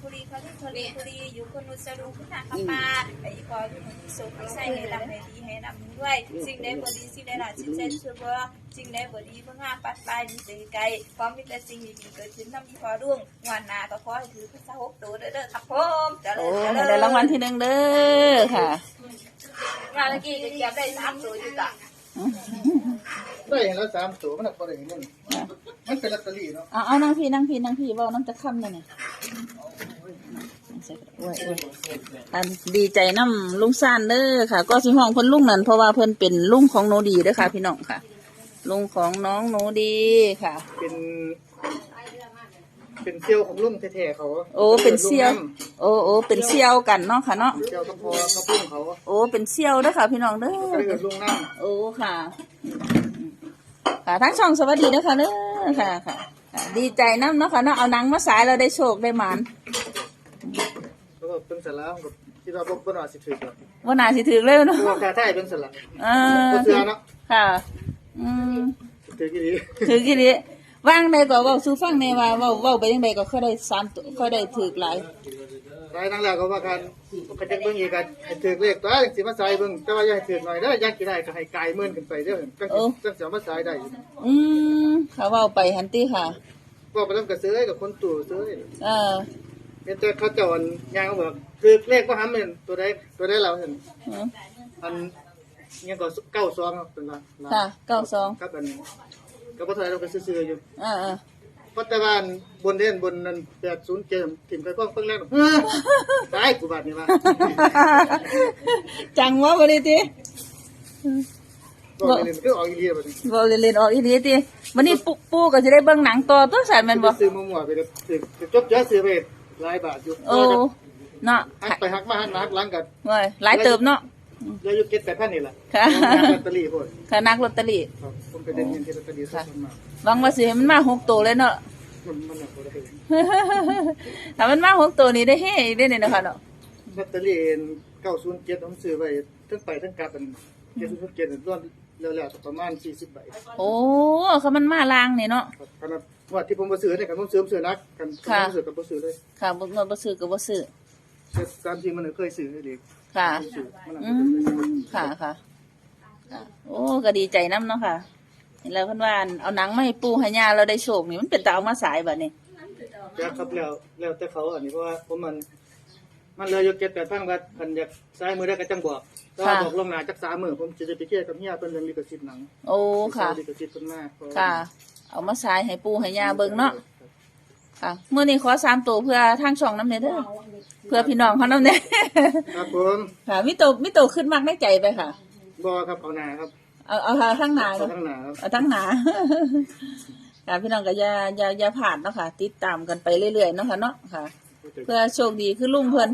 คุรีเขาที่ทะเลคุรีอยู่คนนุสรูคุณนาคปาไอ้พออยู่คนที่สุขใส่ให้ลำให้ดีให้นำด้วยสิ่งใดบ่ดีสิ่งใดหลายสิ่งใดชั่วบ่สิ่งใดบ่ดีเพิ่งห้าปัดปลายดีใจไกลพร้อมมีแต่สิ่งดีๆเกิดขึ้นนำที่พอรุ่งงวันหน้าก็ขอให้ถือพระสาวกตัวเด้อครับผมเจริโอ้ญเจให้ริญได้รางวัลที่หนึ่งเด้อค่ะงานเมื่อกี้ก็เก็บได้สามตัวอยู่จ้ะได้เห็นแล้วสามตัวมันหนักกว่าเดิมมันมันเป็นลอตเตอรี่เนาะเอาเอานั่งพี่นั่งพี่นั่งพี่เว่าน้ำจะค่ำเลยเนี่ย โอ้ยโอ้ยอันดีใจน้ำลุงซานเด้อค่ะ ก็สิห้องเพิ่นลุงนั่นเพราะว่าเพิ่นเป็นลุงของโนดีเด้อค่ะ พี่น้องค่ะ ลุงของน้องโนดีค่ะ เป็นเป็นเซี่ยวของลุงแท้ๆเขาโอ้เป็นเซี่ยว โอ้โอ้เป็นเซี่ยวกันเนาะค่ะเนาะเซี่ยวก็พอเขาพุ่งเขาโอ้เป็นเซี่ยวเด้อค่ะ พี่น้องเด้ก็เลยอเกิดลุงนั่งโอ้ค่ะ ค่ะทั้งช่องสวัสดีนะคะเด้อค่ะค่ะค่ะดีใจน้ำเนาะค่ะเนาะเอาหนังมาสายเราได้โชคได้หมานแล้ว ก็เป็นสาระกับที่เราบอกว่าอาจสิถือแบบว่านาสิถือเร็วเนาะตัวคาไทยเป็นสาระเออก็เสือเนาะค่ะ อืมถือกี่ดีถือกี่นี้ว่างใดก็เว่าสู้ฟังในว่าเว่าเว่าไปยังไงก็ค่อยได้สามตัวค่อยได้ถือหลาย รายนั่งแล้วก็ว่าการกันจะเบิ่งอีกกันให้ถือเลขตัวสิมาใส่เบิ่งแต่ว่าอย่าให้ถือหน่อยเด้ออยากกี่ได้ก็ให้กายหมื่นขึ้นไปเด้อจังสิจังสิเอามาใส่ได้อืมเขาเว่าไปหันตีค่ะก็ไปนำกับซื้อกับคนตู่ซื้อเออ เห็นแต่เขาเจ้าอันยางเขาบอกคือเลขก็ทำเป็นตัวใดตัวใดเราเห็นอืมอันยังก็เก้าซองครับเป็นละค่ะเก้าสอง ครับอันก็พอทายเราไปซื้อๆอยู่เออเออเพราะแต่ว่าอันบนเด่นบนนั้นแปดศูนย์เกมถิ่มไปพ้องเพิ่งแรกเฮ้ยตายกูบาดนี่ว่าจังวะบริตีก็เลยคือออกอีเลียแบบนี้บอเล่นๆออกอีดีตีวันนี้ปูปูก็จะได้เบิ่งหนังต่อตัวสายแมันบ่ ซื้อมั่วๆไปก็ซื้อจบเยอะซื้อไป หลายบาทอยู่โอ้เนาะหักไปหักมาหักมาหักหลังกันเว้ยหลายเติบเนาะแล้วอยู่เก็ตแปดพันนี่แหละค่ะลอตเตอรี่พวกค่ะนักลอตเตอรี่ครับผมไปเดินเงินที่ลอตเตอรี่ซื้อมาหวังว่าสิให้มันมาหกตัวเลยเนาะมันมันหนักกว่าได้ถ้ามันมาหกตัวนี้ได้เฮ้อีกได้เนี่ยนะคะเนาะลอตเตอรี่เก้าศูนย์เจ็ดผมซื้อไว้ทั้งไปทั้งกลับเป็นเจ็ดศูนย์เจ็ดร่วน แล้วๆประมาณสี่สิบใบโอ้เขามันมาลางนี่เนาะครับขนาดว่าที่ผมมาซื้อเนี่ยกันผมซื้อผมซื้อนักกันผมค่ะซื้อกับผมซื้อเลยค่ะบ่เงินบ่ซื้อก็บ่ซื้อแต่ตามจริงมันเคยซื้อเลยเด็กค่ะ ซื้อมันอืมค่ะค่ะค่ะโอ้ก็ดีใจน้ำเนาะค่ะเห็นแล้วเพิ่นว่าเอาหนังมาให้ปู่ให้ย่าเราได้โชคนี่มันเป็นตาเอามาสายบัดนี้จะครับแล้วแล้วแต่เขาอันนี้เพราะว่าผมมัน มันเลยยกเจ็ดแปดพันว่าพันอยากซ้ายมือได้ก็จังบอกก็บอกลงหนาจักสามมือผมจะไปเกี่ยวกับเฮียเป็นเรื่องลิขสิทธิ์หนังโอ้ค่ะ ลิขสิทธิ์เพิ่นมากค่ะ เอามาสายให้ปู่ให้ย่าเบิ่งเนาะค่ะมื้อนี้ขอสามตัวเพื่อทางช่องน้ำเนยเด้อเพื่อพี่น้องเขาน้ำเนย ครับผมค่ะมิโตมิโตขึ้นมากในใจไปค่ะ บอครับเอาหนาครับเอาเอาทางข้างหน้าเอาเนาะข้างหนาครับ เอาทั้งหนา ค่ะพี่น้องก็อย่าอย่าอย่าผ่านเนาะค่ะ ติดตามกันไปเรื่อยๆเนาะค่ะเนาะค่ะ เพื่อโชคดีคือลุงเพิ่น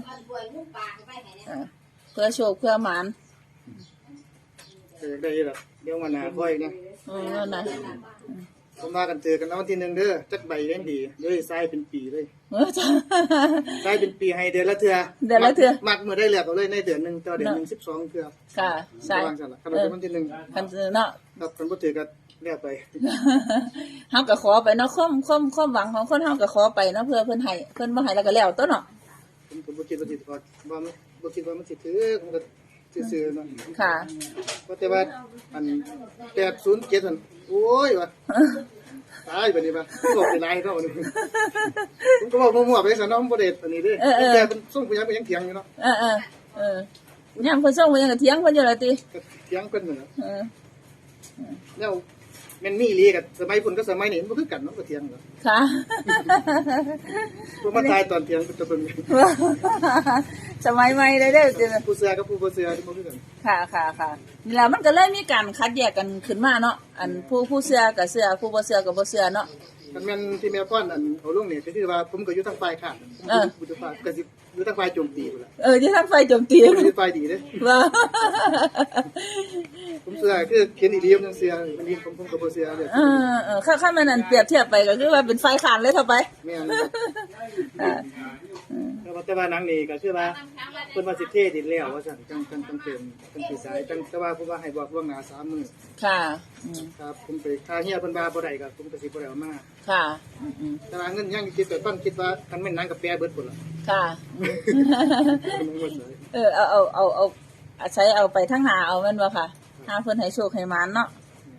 อ่าเพื่อโชคเพื่อหมานเออได้แล้วเดี๋ยวมาหนาค่อยนะอืมนั่นนะผมมากันเจอกันแล้ววันที่หนึ่งเด้อจักใบเล่นดีเลยทรายเป็นปีเลยเออจ้ะ ทรายเป็นปีให้เดือนละเทื่อเดือนละเทื่อ มัดมือได้เหลือกเอาเลยในเดือนหนึ่งต่อเดือนหนึ่งสิบสองเทื่อค่ะใช่ระวังสั่นละขนมเป็นวันที่หนึ่งคันซื้อเนาะ ครับคนบ่ถือก็ เรียกไปเฮาก็ขอไปเนาะความความความหวังของคนเฮาก็ขอไปเนาะเพื่อเพิ่นให้เพิ่นบ่ให้แล้วก็แล้วตัวเนาะผมผมบ่คิดว่าสิพอว่ามันบ่คิดว่ามันสิถือผมก็ซื่อๆเนาะค่ะว่าแต่ว่าอัน807อันโอ้ยวะตายบัดนี้บ่บอกเป็นไรเนาะบัดนี้ผมก็บอกมั่วๆไปซะเนาะบ่ได้อันนี้เด้เออเออแต่มันส่งไปยังไปยังเถียงอยู่เนาะเออเออเออย่างเพิ่นส่งไปยังก็เถียงเพิ่นอยู่ล่ะติก็เถียงเพิ่นนั่นแหละเออแล้ว แม่นมีอีหลีกับสมัยพุ่นกับสมัยนี้มันบ่คือกันเนาะก็เถียงเนาะค่ะผมมาตายตอนเถียงเป็นตัวเบิ่งสมัยใหม่ได้เด้อจ้ะผู้เสือกับผู้บ่เสือที่บ่คือกันค่ะค่ะค่ะนี่แหละมันก็เลยมีการคัดแยกกันขึ้นมาเนาะอันผู้ผู้เสื้อกับเสื้อผู้บ่เสื้อกับบ่เสื้อเนาะกันแม่นที่แม่ป้อนอันเอาลงนี่ก็คือว่าผมก็อยู่ทางฝ่ายข้างผมเอออยู่ทางฝ่ายก็สิอ ยู่ทางฝ่ายโจมตีพุ่นล่ะเออที่ทางไฟโจมตีผมอยู่ฝ่ายดีเด้ว่าผมเสือคือเขียนดีๆผมจังเสือมันดีผมผมก็บ่เสือเลยเออเออข้าข้ามันนั่นเปรียบเทียบไปก็คือว่าเป็นไฟขานเลยเท่าไปแม่นครับอ่าแต่ว่าแต่ว่าหนังนี่ก็คือว่าเพิ่นว่าสิเทศอีกแล้วว่าซั่นจังจังจังเป็นจังสิสายจังแต่ว่าผมว่าให้บอกล่วงหน้า3มื้อค่ะอืมครับผมไปค่าเฮียเพิ่นว่าบ่ได้ก็ผมก็สิบ่ได้เอามา ค่ะอืมอืมแต่ว่าเงินยังคิดแต่ต้นคิดว่าคันแม่นหนังกับแปรเบิดพุ่นล่ะค่ะเออเอาเอาเอาเอาเอาใช้เอาไปทั้งหาเอาแม่นบ่ค่ะหาเพิ่นให้โชคให้หมานเนาะ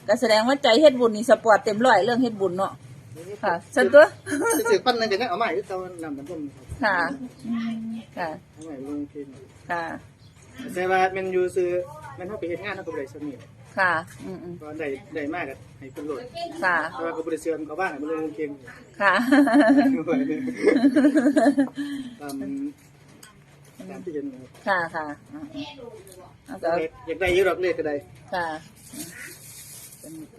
ก็แสดงว่าใจเฮ็ดบุญนี่สปอร์ตเต็มร้อยเรื่องเฮ็ดบุญเนาะค่ะส่วนตัวสิปั้นนั่นก็ยังเอาใหม่คือเก่าน้ำน้ำต้มค่ะอืมค่ะเอาใหม่ลงเพิ่นค่ะแต่ว่าแมันอยู่ซื้อแมันเฮาไปเฮ็ดงานเฮาก็บ่ได้สนิท ค่ะ อืมอืมก็ได้ได้มากก็ให้เพิ่นโหลดค่ะ แต่ว่าก็บ่ได้เสื่อมเขาบ้านให้มันลงเพิ่นค่ะ ตามตามที่เห็นนะครับค่ะค่ะอืมอืมเอาก็อยากได้อยู่ดอกเลขก็ได้ ค่ะแต่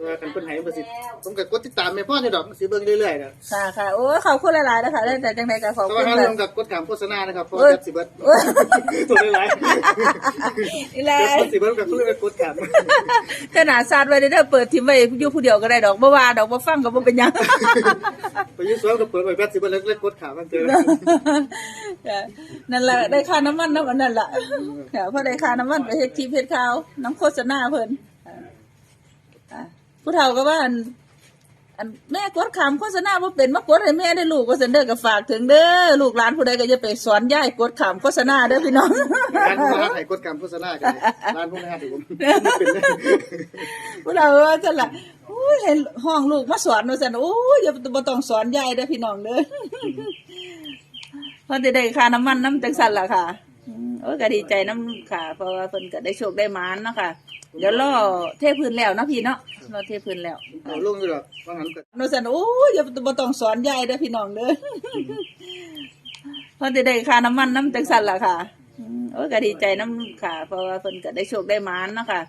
ว่าคันเพิ่นให้บ่สิผมก็กดติดตามแม่พ่อนี่ดอกมันสิเบิ่งเรื่อยๆน่ะค่ะค่ะโอ้ยขอบคุณหลายๆนะคะได้แต่จังไดก็ขอบแต่คุว่าณถ้าแบลบงกับกดถามโฆษณานะครับเพราะโอ้ยกับสิเบิดโอ้ยตัวหลายนี่ๆแหละเดี๋ยวคนสิเบิดกับเพื่อนกดถามขนาดซาดไว้เด้อเปิดทิ้งไว้อยู่ผู้เดียวก็ได้ดอกบ่ว่าดอกบ่ฟังก็บ่เป็นหยัง ไปอยืดสวนก็เปิดไว้แป๊บสิเบิดแล้วกดถามมันเจอค่ะนั่นแหละได้ค่าน้ำมันน้ำมันนั่นแหละค่ะเพราะได้ค่าน้ำมันไปเฮ็ดคลิปเฮ็ดข่าวน้ำโฆษณาเพิ่นค่ะค่ะ ผู้เฒ่าก็ว่า อันอันแม่กดคำโฆษณาบ่เป็นมากดให้แม่ได้ลูกว่าซั่นเด้อก็ฝากถึงเด้อลูกหลานผู้ใดก็อย่าไปสอนยายกดคำโฆษณาเด้อพี่น้องร้านพวกนั้นให้กดกรรมโฆษณากันร้านพวกนั้นให้ผมไม่เป็นเลยผู้เฒ่าว่าซั่นล่ะโอ้ยเห็นห้องลูกมาสอนว่าซั่นโอ้ยอย่าบ่ต้องสอนยายเด้อพี่น้องเด้อเพราะจะได้ค่าน้ำมันน้ำจังสันล่ะค่ะ อืมโอ้ยก็ดีใจน้ำค่ะ เพราะว่าเพิ่นก็ได้โชคได้หมานเนาะค่ะ เดี๋ยวรอเทพื้นแล้วเนาะพี่เนาะรอเทพื้นแล้วเอาลงอยู่ดอกว่างั้นก็โนสันโอ้ยอย่าบ่ต้องสอนยายเด้อพี่น้องเด้อเพราะจะได้ค่าน้ำมันน้ำจังสันล่ะค่ะอืมโอ้ยก็ดีใจน้ำค่ะ เพราะว่าเพิ่นก็ได้โชคได้หมานเนาะค่ะ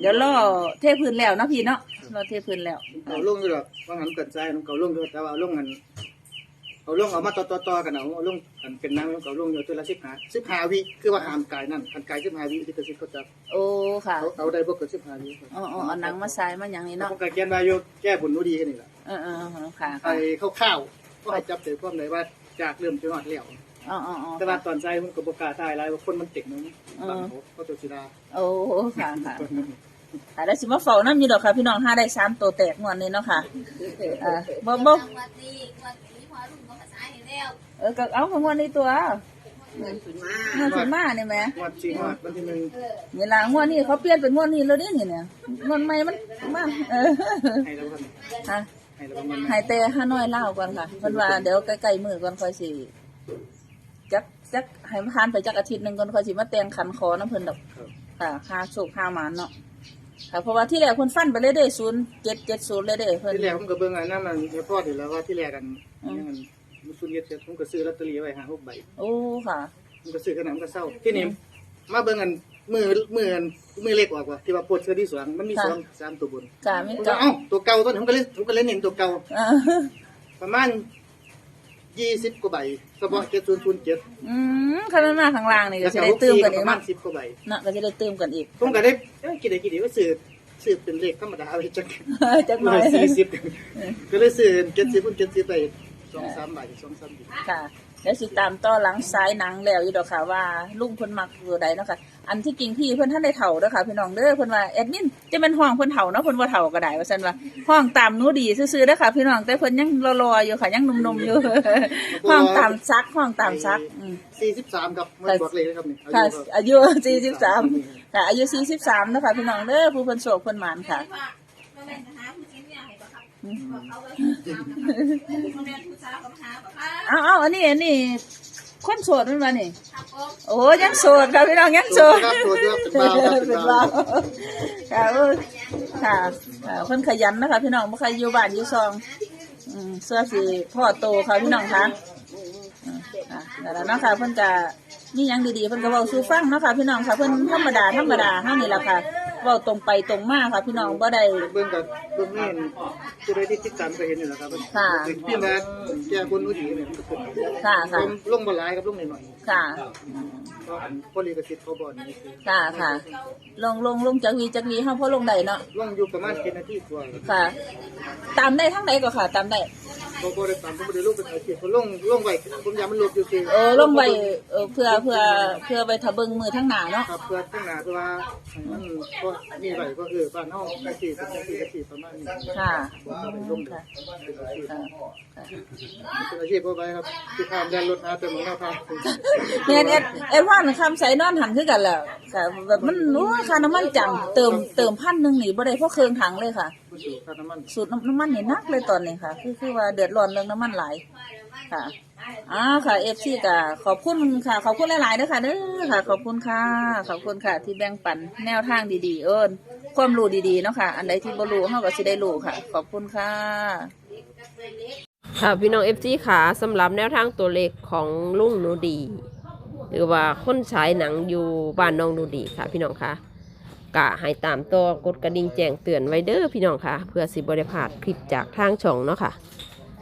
เดี๋ยวรอเทพื้นแล้วเนาะพี่เนาะรอเทพื้นแล้ว เอาลงอยู่ดอกว่างั้นเกิดใจน้องเก่าลงอยู่แต่ว่าเอาลงกัน เอาลงเอามาต่อต่อต่อกันเอาเอาลงกันเป็นน้ำน้องเก่าลงอยู่ตัวละสิบห้าสิบห้าวิคือว่าหามกายนั่นคันกายสิบห้าวิที่กระซิบเขาจับโอ้ค่ะเอาเอาได้บ่เกินสิบห้าวิอ๋ออ๋อเอาหนังมาใส่มาอย่างนี้เนาะเนาะผมก็เขียนไว้อยู่แก้บุญนูดีกันนี่แหละเออเออค่ะไปค่ะข้าวๆก็ให้จับใจความเลยว่าจากเริ่มจนหอดแล้วอ๋ออ๋ออ๋อแต่ว่าตอนใจมันก็บ่กล้าทายหลายว่าคนมันติดเนาะเออบางโหเขาเจ้าสิดาโอ้ค่ะค่ะค่ะแล้วสิมาเฝ้าน้ำอยู่ดอกค่ะ พี่น้องห้าได้สามตัวแตกงวดนี้เนาะค่ะอ่าบ่บ่ งวดนี้งวดนี้พอลุงก็ภาษาให้แล้วเออก็เอาของงวดนี้ตัวเงินถึงมาเงินถึงมานี่แหมงวดสี่งวดวันที่หนึ่งนี่ล่ะงวดนี้เขาเปลี่ยนเป็นงวดนี้แล้วนี่นี่เนี่ยงวดใหม่มันมาเออให้แล้วกันฮะให้แล้วมันให้แต่ห้าน้อยเล่าวก่อนค่ะเพิ่นว่าเดี๋ยวใกล้ๆมื้อก่อนค่อยสิจักจักให้ผ่านไปจักอาทิตย์หนึงก่อนค่อยสิมาแต่งขันคอน้ำเพิ่นดอกครับค่ะค่าโชคค่าหมานเนาะ ค่ะเพราะว่าที่แรกเพิ่นฟันไปเลยเด้0770เลยเด้เพิ่นที่แรกผมก็เบิ่งอันนั้นมันเฉพาะนี่แล้วว่าที่แรกกันนี่มันมันสุนเย็ดเสร็จผมก็ซื้อลอตเตอรี่ไว้หาหกใบโอ้ค่ะผมก็ซื้อขนาดมันก็เศร้าที่นี่มาเบิ่งอันมือมืออันมือเล็กออกว่าที่ว่าปวดเสื้อที่สวงมันมีสองสามตัวบนค่ะมีผมก็ก็เอ้าตัวเก่าตัวนี้ผมก็เล่นผมก็เล่นเห็นตัวเก่า อ่าประมาณ ยี่สิบกว่าใบเฉพาะเจ็ดศูนย์ศูนย์เจ็ดอืมคันมันมาข้างล่างนี่ก็แล้วจะก็ได้หกเติมสี่กันปอีกระมาณเนาะสิบกว่าใบเนาะก็จะได้เติมกันอีกผมก็ได้เอ้ยกี่ได้กี่ดีว่าซื้อซื้อเป็นเลขธรรมดาไปจักจักหร้น่ออยยสี่สิบก็เลยซื้อเจ็ดสิบคูณเจ็ดสิบไปสองสามใบสองสามใบค่ะ แล้วสิตามต่อหลังซ้ายหนังแล้วอยู่ดอกค่ะว่าลุงเพิ่นมักตัวใดเนาะค่ะอันที่จริงพี่เพิ่นท่านได้เฒ่าเด้อค่ะพี่น้องเด้อเพิ่นว่าแอดมินจะเป็นห้องเพิ่นเฒ่าเนาะเพิ่นบ่เฒ่าก็ได้ว่าซั่นว่าห้องตามหนูดีซื่อๆเด้อค่ะพี่น้องแต่เพิ่นยังรอๆอยู่ค่ะยังหนุ่มๆอยู่ ห้องตามซักห้องตามซักอืม สี่สิบสามครับไม่บอกเลยนะครับนี่ค่ะอายุก็อายุ 43 ค่ะอายุ 43เนาะค่ะพี่น้องเด้อผู้เพิ่นโชคเพิ่นหมานค่ะ เขาไว้ตามนะครับบ่แม่นผู้สาวก็มาหาบ่ครับเอาเอาอันนี้อันนี้คนโสดมันมานี่ครับผมโอ้ยังโสดค่ะพี่น้องยังโสตัวดครับตัวเดียวเป็นบ้าวครับเป็นเป็นบ้าบ้าวค่ะเออค่ะค่ะเพิ่นขยันนะคะพี่น้องบ่ใครอยู่บ้านอยู่ซองอืมเสื้อสีพ่อโตค่ะพี่น้องค่ะอืมค่ะแล้วเนาะค่ะเพิ่นก็มีหยังดีๆเพิ่นก็เว้าสู่ฟังเนาะค่ะพี่น้องค่ะเพิ่นธรรมดาธรรมดาเฮานี่ล่ะค่ะ เว้าตรงไปตรงมาค่ะ พี่น้องบ่ได้ เบิ่งกับเบิ่งนี่ตัวใดที่ติดตามก็เห็นอยู่แล้วครับค่ะพี่มาแก้คนนู้นดีเนี่ยมันก็ขึ้นค่ะค่ะลงลงบ่หลายครับลงหน่อยค่ะ ๆเพราะอันพอลีกสิทธิ์เขาบ่นี่คือค่ะค่ะ ลงลงลงจากวีจากวีเฮาพอลงได้เนาะ ลงอยู่ประมาณ7นาทีกว่าค่ะ ตามได้ทั้งใดก็ค่ะ ตามได้ นะคะบ่บ่ได้ตามผมบ่ได้ลงเป็นอาชีพผมลงลงไว้ผมอยากมันหลบอยู่คือเออลงไปเออเพื่อเพื่อเพื่อไปทะเบิงมือทั้งหน้าเนาะครับเพื่อตั้งหน้าตัวว่าให้มันก็มีไว้ก็คือบ้านเฮาอาชีพเป็นอาชีพอาชีพประมาณนี้ค่ะผมก็ได้ลงค่ะเป็นอาชีพค่ะเป็นอาชีพบ่ไปครับที่ผ่านแดนรถหาแต่หมองหน้าทางเนี่ยเอ็ดเอ็ดว่าคำใส่นอนหันคือกันแหละค่ะแบบมันโอ้ยค่าน้ำมันจังเติมเติมพันหนึ่งนี่บ่ได้เพราะเครื่องถังเลยค่ะ ผู้สูบค่าน้ำมันสูตรน้ำน้ำมันนี่หนักเลยตอนนี้ค่ะ คือคือว่าเดือดร้อนเรื่องน้ำมันหลายค่ะอ่าค่ะเอฟซีก็ขอบคุณค่ะ ขอบคุณหลายๆเด้อค่ะเด้อค่ะ ขอบคุณค่ะ ขอบคุณค่ะ ที่แบ่งปันแนวทางดีๆ เอิญความรู้ดีๆเนาะค่ะ อันใดที่บ่รู้เฮาก็สิได้รู้ค่ะ ขอบคุณค่ะค่ะพี่น้องเอฟซีขาสำหรับแนวทางตัวเลขของลุงหนูดี หรือว่าคนฉายหนังอยู่บ้านน้องหนูดีค่ะ พี่น้องคะ กะให้ตามตัวกดกระดิ่งแจ้งเตือนไว้เด้อพี่น้องค่ะ เพื่อสิบริพลาดคลิปจากทางช่องเนาะค่ะ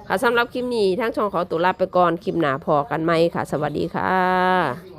ค่ะสำหรับคลิปนี้ทางช่องขอตัวลาไปก่อนคลิปหน้าพอกันไหมค่ะ สวัสดีค่ะ